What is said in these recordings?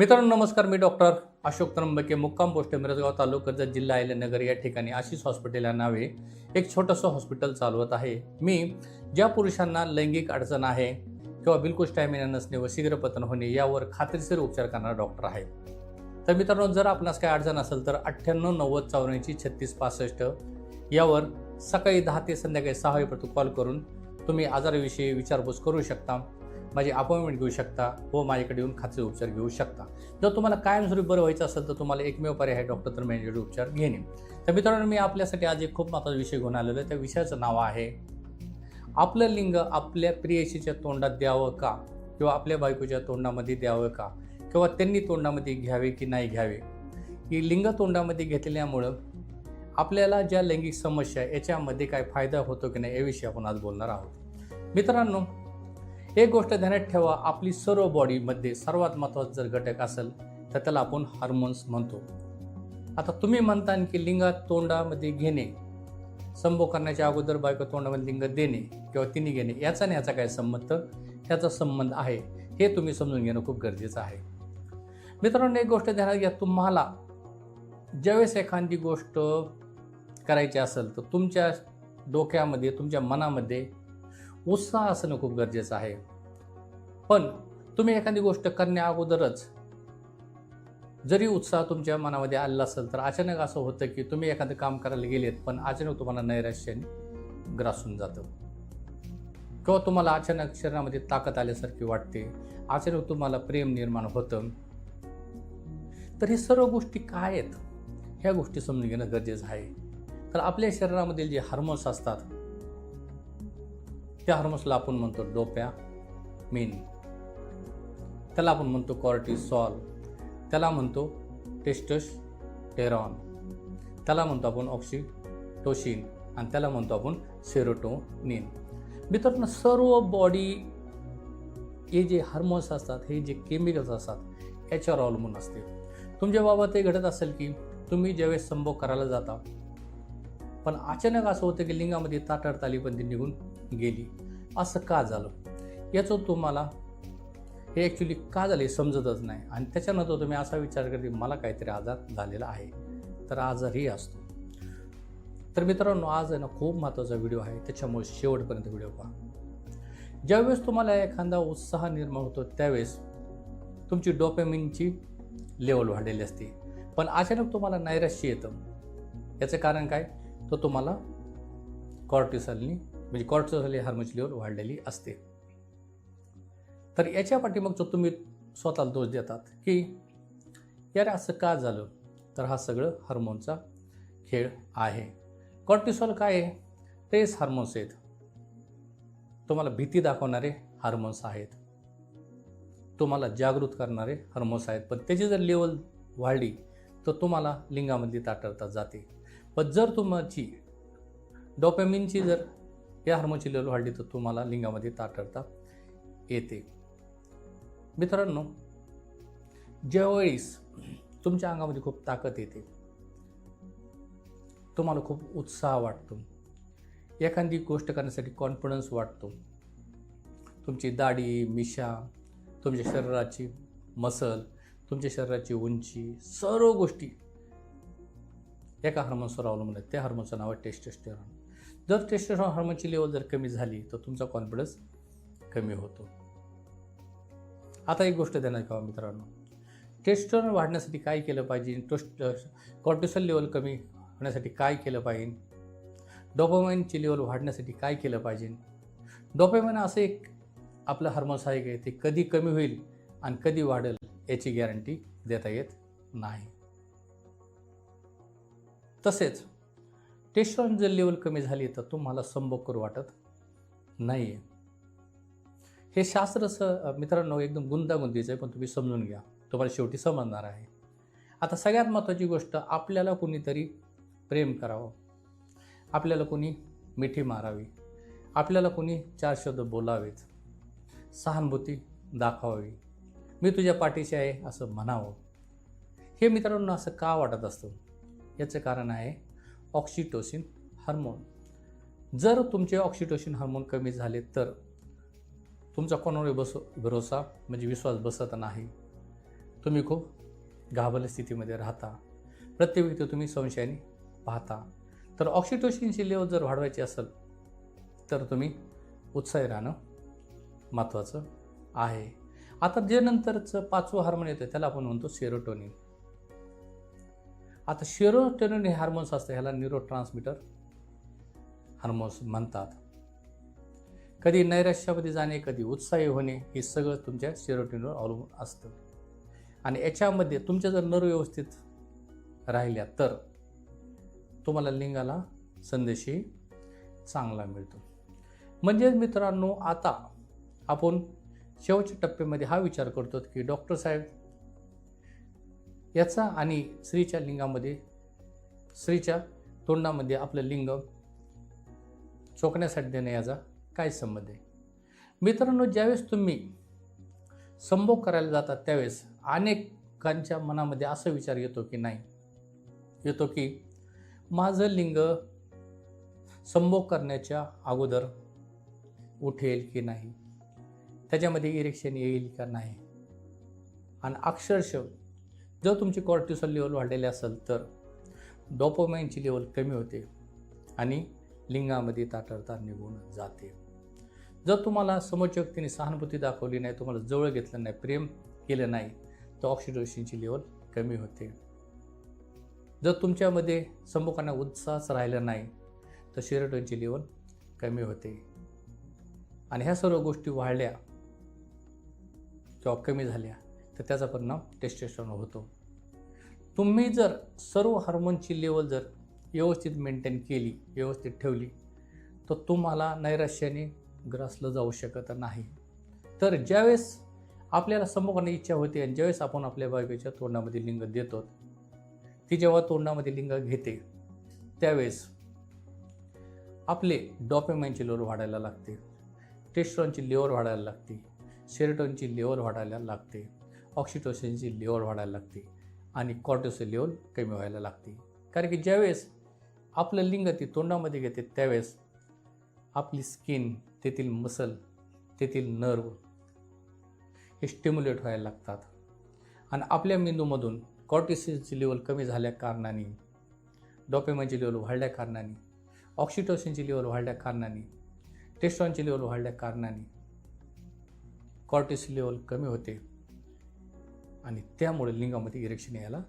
मित्रांनो नमस्कार मी डॉक्टर अशोक त्र्यंबके मुक्काम पोस्ट मिरजगाव तालुका कर्जत जिल्हा नगर या ठिकाणी आशिष हॉस्पिटल या नावे एक छोटंसं हॉस्पिटल चालवत आहे. मी ज्या पुरुषांना लैंगिक अडचण आहे किंवा बिलकुल स्टॅमिना नसणे व शीघ्रपतन होणे यावर खात्रीशीर उपचार करणारा डॉक्टर आहे. तर मित्रांनो जर आपणास काय अडचण असेल तर अठ्ठ्याण्णव नव्वद चौऱ्याऐंशी छत्तीस पासष्ट यावर सकाळी दहा ते संध्याकाळी सहा वाजेपर्यंत कॉल करून तुम्ही आजाराविषयी विचारपूस करू शकता. माझी अपॉइंटमेंट घेऊ शकता व माझ्याकडे येऊन खात्री उपचार घेऊ शकता. जर तुम्हाला कायमस्वरूपी बरं व्हायचं असेल तर तुम्हाला एकमेव पर्याय आहे डॉक्टर तर मॅनेजर उपचार घेणे. तर मित्रांनो मी आपल्यासाठी आज एक खूप महत्त्वाचा विषय घेऊन आलेलो आहे. त्या विषयाचं नाव आहे आपलं लिंग आपल्या प्रियशीच्या तोंडात द्यावं का? किंवा आपल्या बायकोच्या तोंडामध्ये द्यावं का? किंवा त्यांनी तोंडामध्ये घ्यावे की नाही घ्यावे? की लिंग तोंडामध्ये घेतल्यामुळं आपल्याला ज्या लैंगिक समस्या याच्यामध्ये काय फायदा होतो की नाही याविषयी आपण आज बोलणार आहोत. मित्रांनो एक गोष्ट ध्यानात ठेवा आपली सर्व बॉडीमध्ये सर्वात महत्त्वाचा जर घटक असेल तर त्याला आपण हार्मोन्स म्हणतो. आता तुम्ही म्हणता की लिंगात तोंडामध्ये घेणे संभोग करण्याच्या अगोदर बायको तोंडामध्ये लिंग देणे किंवा तिने घेणे याचा आणि याचा काय संबंध? ह्याचा संबंध आहे. हे तुम्ही समजून घेणं खूप गरजेचं आहे. मित्रांनो एक गोष्ट ध्यानात घ्या. तुम्हाला ज्यावेळेस एखादी गोष्ट करायची असेल तर तुमच्या डोक्यामध्ये तुमच्या मनामध्ये उत्साह असणं खूप गरजेचं आहे. पण तुम्ही एखादी गोष्ट करण्या अगोदरच जरी उत्साह तुमच्या मनामध्ये आला असेल तर अचानक असं होतं की तुम्ही एखादं काम करायला गेलेत पण अचानक तुम्हाला नैराश्याने ग्रासून जातं. किंवा तुम्हाला अचानक शरीरामध्ये ताकद आल्यासारखी वाटते अचानक तुम्हाला प्रेम निर्माण होतं. तर हे सर्व गोष्टी काय आहेत? ह्या गोष्टी समजून घेणं गरजेचं आहे. तर आपल्या शरीरामधील जे हार्मोन्स असतात त्या हार्मोन्सला आपण म्हणतो डोप्या मेन त्याला आपण म्हणतो कॉर्टिसॉल त्याला म्हणतो टेस्टस टेरॉन त्याला म्हणतो आपण ऑक्सिटोशिन आणि त्याला म्हणतो आपण सेरोटोनिन मित्रांनो सर्व बॉडी हे जे हार्मोन्स असतात हे जे केमिकल्स असतात याच्यावर अवलंबून असते. तुमच्या बाबत हे घडत असेल की तुम्ही ज्यावेळेस संभोग करायला जाता पण अचानक असं होतं की लिंगामध्ये ताटड ताली पण ती निघून गेली. असं का झालं? याचं तुम्हाला हे ॲक्च्युली का झाले समजतच नाही. आणि त्याच्यानंतर तुम्ही असा विचार करते मला काहीतरी आजार झालेला आहे. तर आजारही असतो. तर मित्रांनो आज आहे ना खूप महत्त्वाचा व्हिडिओ आहे. त्याच्यामुळे शेवटपर्यंत व्हिडिओ पहा. ज्यावेळेस तुम्हाला एखादा उत्साह निर्माण होतो त्यावेळेस तुमची डोपेमिनची लेवल वाढलेली असते. पण अचानक तुम्हाला नैराश्य येतं. याचं कारण काय? तो तुम्हाला कॉर्टिसॉलनी म्हणजे कॉर्टिसॉल ही हार्मोनची लेवल वाढलेली असते. तर याच्या पाठीमागचं तुम्ही स्वतःला दोष देतात की यार असं का झालं? तर हा सगळं हार्मोनचा खेळ आहे. कॉर्टिसॉल काय आहे? तेच हार्मोन्स आहेत. तुम्हाला भीती दाखवणारे हार्मोन्स आहेत. तुम्हाला जागृत करणारे हार्मोन्स आहेत. पण त्याची जर लेवल वाढली तर तुम्हाला लिंगामध्ये ताटरता जाते. पण जर तुमची डोपॅमिनची जर या हार्मोनची लेवल वाढली तर तुम्हाला लिंगामध्ये ताटरता येते. मित्रांनो ज्यावेळेस तुमच्या अंगामध्ये खूप ताकद येते तुम्हाला खूप उत्साह वाटतो एखादी गोष्ट करण्यासाठी कॉन्फिडन्स वाटतो तुमची दाढी मिशा तुमच्या शरीराची मसल तुमच्या शरीराची उंची सर्व गोष्टी एका हार्मोन्सवर अवलंबून आहेत. त्या हार्मोनचं नाव आहे टेस्टोस्टेरॉन जर टेस्टोस्टेरॉन हार्मोनची लेवल जर कमी झाली तर तुमचा कॉन्फिडन्स कमी होतो. आता एक गोष्ट देणार का मित्रांनो. टेस्टोस्टेरॉन वाढण्यासाठी काय केलं पाहिजे? टोस्ट कॉर्टिसॉल लेवल कमी होण्यासाठी काय केलं पाहिजे? डोपामाइनची लेवल वाढण्यासाठी काय केलं पाहिजे? डोपामाइन असं एक आपलं हार्मोन्स आहे ते कधी कमी होईल आणि कधी वाढेल याची गॅरंटी देता येत नाही. तसेच टेस्टॉन जर लेवल कमी झाली तर तुम्हाला संभोग करू वाटत नाही आहे हे शास्त्र स मित्रांनो एकदम गुंतागुंतीचं आहे पण तुम्ही समजून घ्या. तुम्हाला शेवटी समजणार आहे. आता सगळ्यात महत्त्वाची गोष्ट आपल्याला कोणीतरी प्रेम करावं. आपल्याला कोणी मिठी मारावी. आपल्याला कोणी चार शब्द बोलावेत. सहानुभूती दाखवावी. मी तुझ्या पाठीशी आहे असं म्हणावं. हे मित्रांनो असं का वाटत असतं? याचं कारण आहे ऑक्सिटोसिन हार्मोन जर तुमचे ऑक्सिटोसिन हार्मोन कमी झाले तर तुमचा कोणावर बस भरोसा म्हणजे विश्वास बसत नाही. तुम्ही खूप घाबरल्या स्थितीमध्ये राहता. प्रत्येक व्यक्ती तुम्ही संशयाने पाहता. तर ऑक्सिटोशिनची लेवल जर वाढवायची असेल तर तुम्ही उत्साही राहणं महत्त्वाचं आहे. आता जे नंतरचं पाचवं हार्मोन येतं त्याला आपण म्हणतो सेरोटोनिन आता सेरोटोनिन हे हार्मोन्स असतं ह्याला न्यूरो ट्रान्समिटर हार्मोन्स म्हणतात. कधी नैराश्यामध्ये जाणे कधी उत्साही होणे हे सगळं तुमच्या सिरोटीनवर अवलंबून असतं. आणि याच्यामध्ये तुमच्या जर नर व्यवस्थित राहिल्या तर तुम्हाला लिंगाला संदेशही चांगला मिळतो. म्हणजेच मित्रांनो आता आपण शेवटच्या टप्प्यामध्ये हा विचार करतो की डॉक्टर साहेब याचा आणि स्त्रीच्या लिंगामध्ये स्त्रीच्या तोंडामध्ये आपलं लिंग चोखण्यासाठी देणे याचा काय संबंध आहे? मित्रांनो ज्यावेळेस तुम्ही संभोग करायला जातात त्यावेळेस अनेकांच्या मनामध्ये असा विचार येतो की नाही? येतो की माझं लिंग संभोग करण्याच्या अगोदर उठेल की नाही? त्याच्यामध्ये इरेक्शन येईल का नाही? आणि अक्षरशः जर तुमची कॉर्टिसॉल लेवल वाढलेली असेल तर डोपोमाइनची लेवल कमी होते. आणि लिंगामध्ये ताटरता निघून जाते. जर तुम्हाला समोरच्या व्यक्तीने सहानुभूती दाखवली नाही तुम्हाला जवळ घेतलं नाही प्रेम केलं नाही तर ऑक्सिडोशनची लेवल कमी होते. जर तुमच्यामध्ये संभोगांना उत्साहच राहिला नाही तर शेरोटोनची लेवल कमी होते. आणि ह्या सर्व गोष्टी वाढल्या किंवा कमी झाल्या तर त्याचा परिणाम टेस्टेस्टॉन होतो. तुम्ही जर सर्व हार्मोनची लेवल जर व्यवस्थित मेंटेन केली व्यवस्थित ठेवली तर तुम्हाला नैराश्याने ग्रासलं जाऊ शकत नाही. तर ज्यावेळेस आपल्याला संभोगाने इच्छा होते आणि ज्यावेळेस आपण आपल्या बायकोच्या तोंडामध्ये लिंग देतो ती जेव्हा तोंडामध्ये लिंग घेते त्यावेळेस आपले डॉपेमाइनची लेवल वाढायला लागते टेस्ट्रॉनची लेवर वाढायला लागते सेरेटॉनची लेवल वाढायला लागते ऑक्सिटोसिनची लेवर वाढायला लागते आणि कॉर्टिसोल लेवल कमी व्हायला लागते. कारण की ज्यावेळेस आपलं लिंग ती तोंडामध्ये घेते त्यावेळेस आपली स्किन तेथील मसल तेथील नर्व हे स्टिम्युलेट व्हायला लागतात. आणि आपल्या मेंदूमधून कॉर्टिसोलची लेवल कमी झाल्या कारणाने डॉपेमाची लेवल वाढल्या कारणाने ऑक्सिटोसिनची लेवल वाढल्या कारणाने टेस्टॉनची लेवल वाढल्या कारणाने कॉर्टिस लेवल कमी होते. आणि त्यामुळे लिंगामध्ये इरेक्शन यायला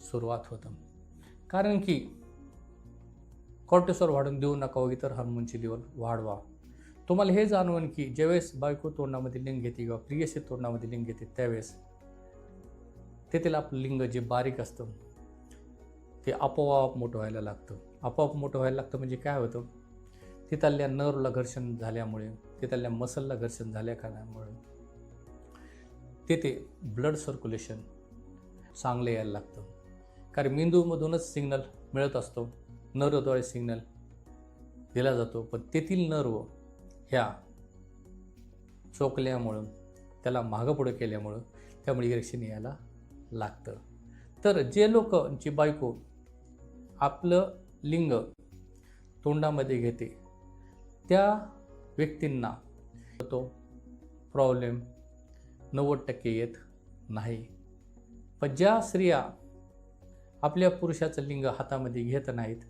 सुरुवात होतं. कारण की कॉर्टिसॉल वाढून देऊ नका व इतर हार्मोनची लेवल वाढवा. तुम्हाला हे जाणवून की ज्यावेळेस बायको तोंडामध्ये लिंग घेते किंवा प्रियसी तोंडामध्ये लिंग घेते त्यावेळेस तेथील आपलं लिंग जे बारीक असतं ते आपोआप मोठं व्हायला लागतं. आपोआप मोठं व्हायला लागतं म्हणजे काय होतं? तिथल्या नर्वला घर्षण झाल्यामुळे तिथल्या मसलला घर्षण झाल्या कारणामुळे तेथे ब्लड सर्क्युलेशन चांगलं यायला लागतं. कारण मेंदूमधूनच सिग्नल मिळत असतो. नर्वद्वारे सिग्नल दिला जातो. पण तेथील नर्व ह्या चोकल्यामुळं त्याला मागं पुढं केल्यामुळं त्यामुळे इरेक्शन यायला लागतं. तर जे लोकची बायको आपलं लिंग तोंडामध्ये घेते त्या व्यक्तींना तो प्रॉब्लेम नव्वद टक्के येत नाही. पण ज्या स्त्रिया आपल्या पुरुषाचं लिंग हातामध्ये घेत नाहीत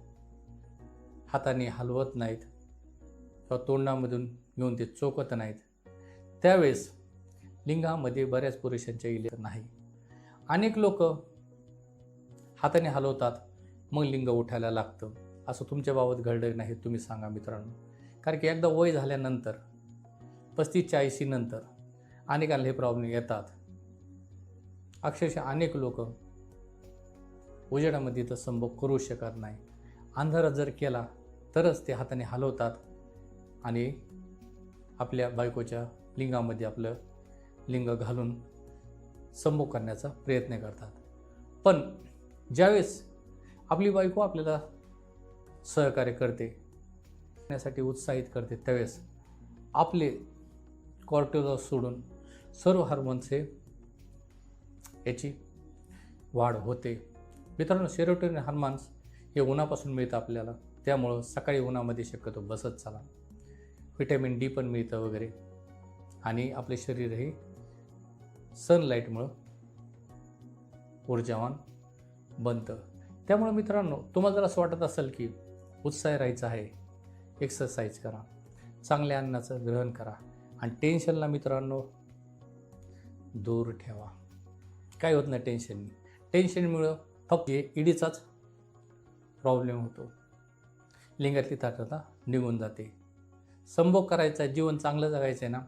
हाताने हलवत नाहीत किंवा तोंडामधून घेऊन ते चोकत नाहीत. त्यावेळेस लिंगामध्ये बऱ्याच पुरुषांच्या इले नाही. अनेक लोक हाताने हलवतात मग लिंग उठायला लागतं. असं तुमच्या बाबत घडलं नाही तुम्ही सांगा मित्रांनो. कारण की एकदा वय झाल्यानंतर पस्तीस चाळीसी नंतर अनेकांना हे प्रॉब्लेम येतात. अक्षरशः अनेक लोक उजेडामध्ये तर संभोग करू शकत नाही. अंधारात जर केला तरच ते हाताने हलवतात आणि आपल्या बायकोच्या लिंगामध्ये आपलं लिंग घालून संभोग करण्याचा प्रयत्न करतात. पण ज्यावेळेस आपली बायको आपल्याला सहकार्य करते करण्यासाठी उत्साहित करते त्यावेळेस आपले कॉर्टिझॉल सोडून सर्व हार्मोन्सचे याची वाढ होते. मित्रांनो सेरोटोनिन हार्मोन्स हे उन्हापासून मिळतं आपल्याला. त्यामुळं सकाळी उन्हामध्ये शक्यतो बसत चाला. व्हिटॅमिन डी पण मिळतं वगैरे. आणि आपले शरीर हे सनलाईटमुळं ऊर्जावान बनतं. त्यामुळे मित्रांनो तुम्हाला जर असं वाटत असेल की उत्साही राहायचं आहे एक्सरसाइज करा. चांगल्या अन्नाचं ग्रहण करा. आणि टेन्शनला मित्रांनो दूर ठेवा. काय होत नाही टेन्शननी. टेन्शनमुळं फक्त इडीचाच प्रॉब्लेम होतो. लिंगातली ताकद निघून जाते. संभोग करायचा आहे, जीवन चांगलं जगायचं आहे ना?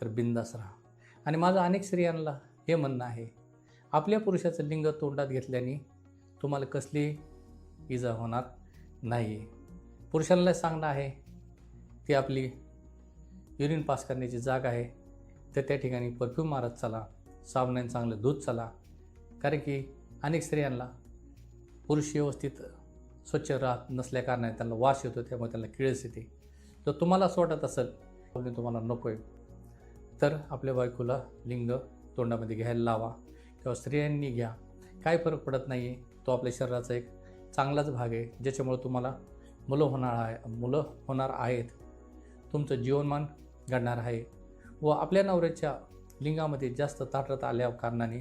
तर बिंदास राहा. आणि माझं अनेक स्त्रियांना हे म्हणणं आहे आपल्या पुरुषाचं लिंग तोंडात घेतल्याने तुम्हाला कसली इजा होणार नाही पुरुषांना सांगणं आहे ती आपली युरिन पास करण्याची जागा आहे तर त्या ठिकाणी परफ्यूम मारत चला साबणाने चांगलं दूध चला. कारण की अनेक स्त्रियांना पुरुष व्यवस्थित स्वच्छ राहत नसल्याकारणाने त्यांना वास येतो त्यामुळे त्यांना किळस येते. जर तुम्हाला असं वाटत असेल मी तुम्हाला नको आहे तर आपल्या बायकोला लिंग तोंडामध्ये घ्यायला लावा किंवा स्त्रियांनी घ्या. काय फरक पडत नाही आहे तो आपल्या शरीराचा एक चांगलाच भाग आहे ज्याच्यामुळे तुम्हाला मुलं होणार आहे मुलं होणार आहेत. तुमचं जीवनमान घडणार आहे. व आपल्या नवऱ्याच्या लिंगामध्ये जास्त ताटत आल्या कारणाने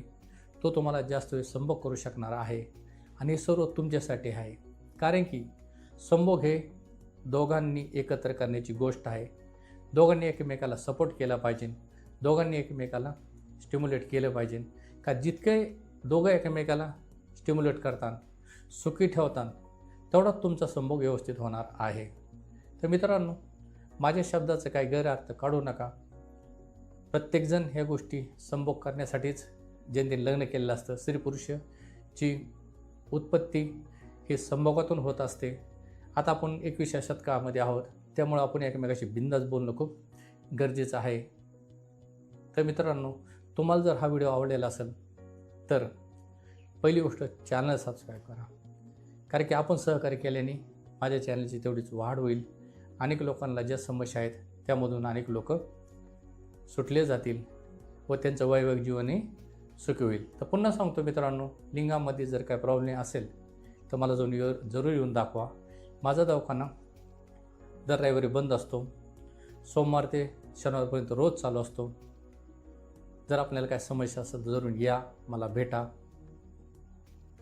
तो तुम्हाला जास्त वेळ संभोग करू शकणार आहे. आणि सर्व तुमच्यासाठी आहे. कारण की संभोग हे दोघांनी एकत्र करण्याची गोष्ट आहे. दोघांनी एकमेकाला सपोर्ट केला पाहिजे. दोघांनी एकमेकाला स्टिम्युलेट केलं पाहिजे. का जितके दोघं एकमेकाला स्टिम्युलेट करतात सुखी ठेवतात तेवढाच तुमचा संभोग व्यवस्थित होणार आहे. तर मित्रांनो माझ्या शब्दाचं काही गैरअर्थ काढू नका. प्रत्येकजण ह्या गोष्टी संभोग करण्यासाठीच ज्यांनी लग्न केलेलं असतं स्त्री पुरुषची उत्पत्ती हे संभोगातून होत असते. आता आपण एकविसव्या शतकामध्ये आहोत. त्यामुळं आपण एकमेकाशी बिंदास बोलणं खूप गरजेचं आहे. तर मित्रांनो तुम्हाला जर हा व्हिडिओ आवडलेला असेल तर पहिली गोष्ट चॅनल सबस्क्राईब करा. कारण की आपण सहकार्य केल्याने माझ्या चॅनलची तेवढीच वाढ होईल. अनेक लोकांना ज्या समस्या आहेत त्यामधून अनेक लोक सुटले जातील व त्यांचं वैवाहिक जीवनही सुखी होईल. तर पुन्हा सांगतो मित्रांनो लिंगामध्ये जर काय प्रॉब्लेम असेल तर मला जाऊन ये जरूर येऊन दाखवा. माझा दवाखाना दर रविवारी बंद असतो. सोमवार ते शनिवारपर्यंत रोज चालू असतो. जर आपल्याला काय समस्या असेल तर जरूर या. मला भेटा.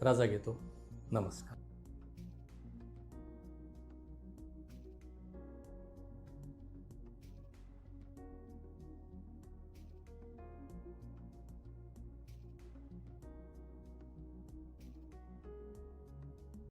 रजा घेतो. नमस्कार.